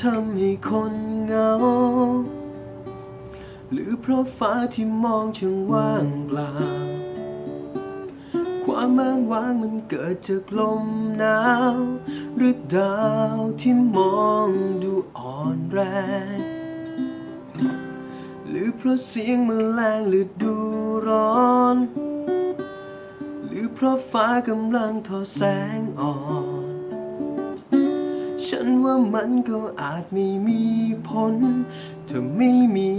ทำให้คนเหงา หรือเพราะฟ้าที่มองช่างว่างเปล่า ความอ้างว้างมันเกิดจากลมหนาว หรือดาวที่มองดูอ่อนแรง หรือเพราะเสียงแมลงหรือดูร้อน หรือเพราะฟ้ากำลังทอแสงอ่อน ฉันว่ามันก็อาจไม่มีผลถ้าไม่มี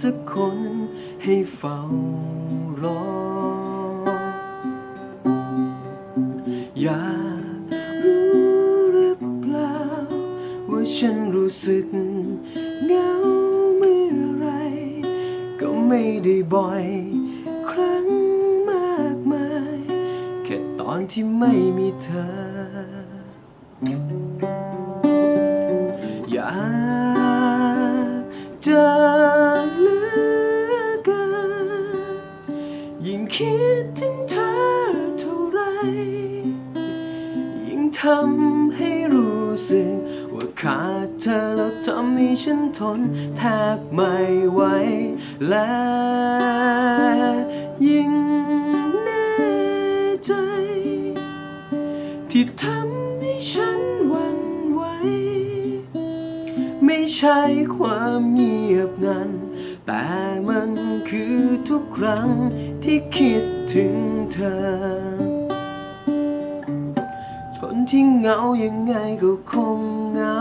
สักคนให้เฝ้ารอ อยากรู้หรือเปล่า ว่าฉันรู้สึกเหงาเมื่อไร ก็ไม่ได้บ่อยครั้งมากมาย แค่ตอนที่ไม่มีเธอ จะเหลือเกินยิ่งคิดถึงเธอเท่าไร ยิ่งทำให้รู้สึกว่าขาดเธอแล้วทำให้ฉันทนแทบไม่ไหวและยิ่งแน่ใจ ที่ทำให้ฉัน ใช่ความเงียบงันแต่มันคือทุกครั้งที่คิดถึงเธอ คนที่เหงายังไงก็คงเหงา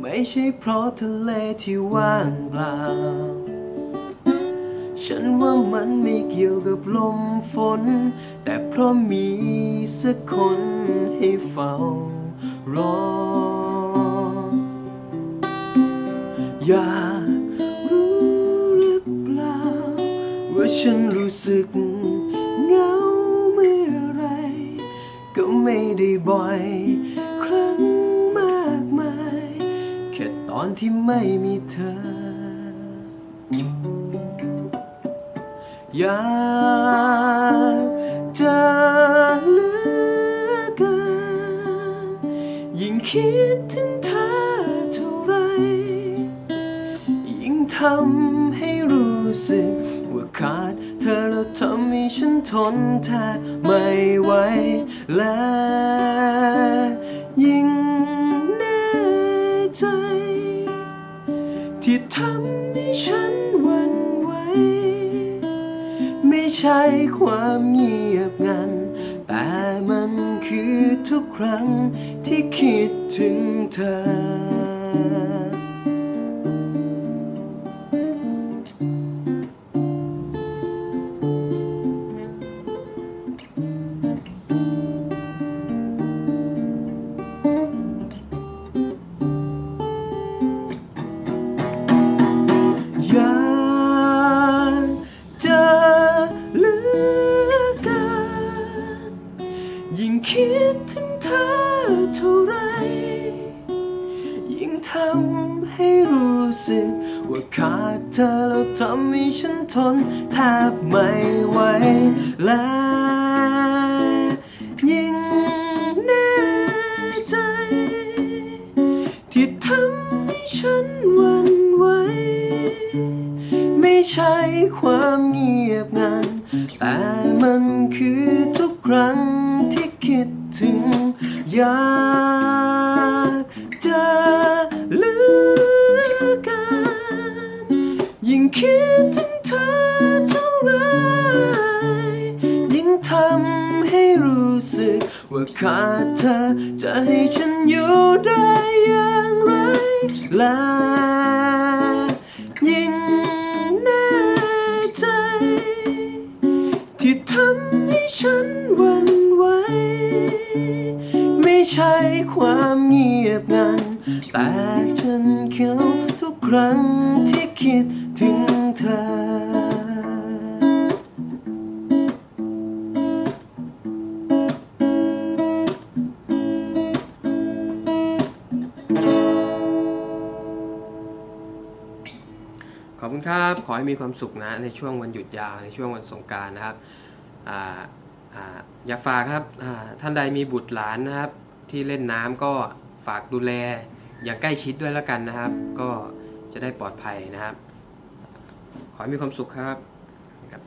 ไม่ใช่เพราะทะเลที่ว่างเปล่า ฉันว่ามันไม่เกี่ยวกับลมฝน แต่เพราะมีสักคนให้เฝ้ารอ อยากรู้หรือเปล่า ว่าฉันรู้สึกเหงาเมื่อไร ก็ไม่ได้บ่อย ครั้งมากมาย แค่ตอนที่ไม่มีเธอ อยากจะเหลือเกินยิ่งคิดถึงำให้รู้สึก ว่าขาดเธอแล้วทำให้ฉันทนแทบไม่ไหวและยิ่งแน่ใจ ที่ทำให้ฉันหวั่นไหวไม่ใช่ความเงียบงัน แต่มันคือทุกครั้งที่คิดถึงเธอ เท่าไร ยิ่งทำให้รู้สึก ว่าขาดเธอแล้วทำให้ฉันทนแทบไม่ไหวและยิ่งแน่ใจ ที่ทำให้ฉันหวั่นไหวไม่ใช่ความเงียบงันแต่มันคือทุกครั้งที่คิด ถึงอยากจะเหลือกินยิ่งคิดถึงเธอเท่าไรยิ่งทำให้รู้สึกว่าขาดเธอจะให้ฉันอยู่ได้อย่างไรและ แต่ฉันเขาทุกครั้งที่คิดถึงเธอขอบคุณครับ ขอให้มีความสุขนะ ในช่วงวันหยุดยาวในช่วงวันสงการนะครับอ่าอ่าอยากฝากครับอ่าท่านใดมีบุตรหลานนะครับ ที่เล่นน้ำก็ฝากดูแล อย่างใกล้ชิดด้วยแล้วกันนะครับ ก็จะได้ปลอดภัยนะครับ ขอให้มีความสุขครับครับ